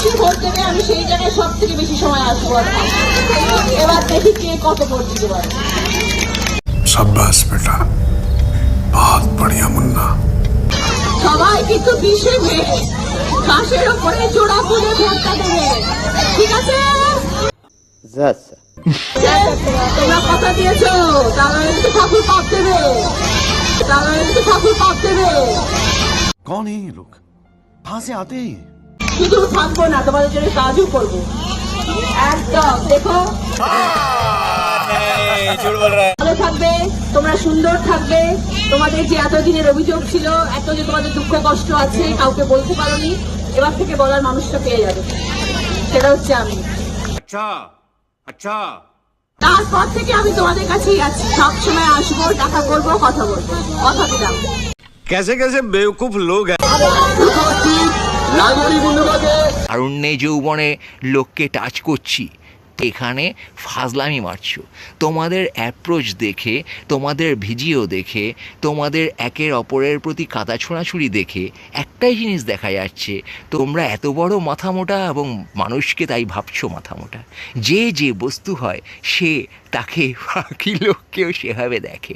বেশি ভোট দেবে আমি সেই জায়গায় সব থেকে বেশি সময় আসবো আর থাকবো। এবার দেখি কে কত ভোট দিতে পারে शाबाश बेटा बहुत बढ़िया मुन्ना সবাই কিন্তু বিশে মে ঘাসের ওপরে জোড়া ফুলে ভোটটা দেবে ঠিক আছে Zasa. তোমরা কথা দিয়েছো তারা কিন্তু ঠাকুর পাপ দেবে তারা কিন্তু ঠাকুর পাপ দেবে कौन है ये लोग कहाँ से आते हैं ये শুধু থাকব না তোমাদের জন্য কাজও করব। একদম দেখো। ভালো থাকবে তোমরা সুন্দর থাকবে। তোমাদের যে এতদিনের অভিযোগ ছিল এত যে তোমাদের দুঃখ কষ্ট আছে কাউকে বলতে পারোনি এবার থেকে বলার মানুষটা পেয়ে যাবে। সেটা হচ্ছে আমি। আচ্ছা আচ্ছা। তারপর থেকে আমি তোমাদের কাছেই আছি। সব সময় আসব টাকা করব কথা বলব। কথা দিলাম। কেসে কেসে বেউকুফ লোক। হ্যাঁ তারুণ্যে যৌবনে লোককে টাচ করছি, এখানে ফাজলামি মারছো। তোমাদের অ্যাপ্রোচ দেখে, তোমাদের ভিডিও দেখে, তোমাদের একের অপরের প্রতি কাদা ছোঁড়াছুড়ি দেখে একটাই জিনিস দেখা যাচ্ছে, তোমরা এত বড় মাথা মোটা এবং মানুষকে তাই ভাবছ মাথা মোটা যে যে বস্তু হয়, সে তাকে বাকি লোককেও সেভাবে দেখে।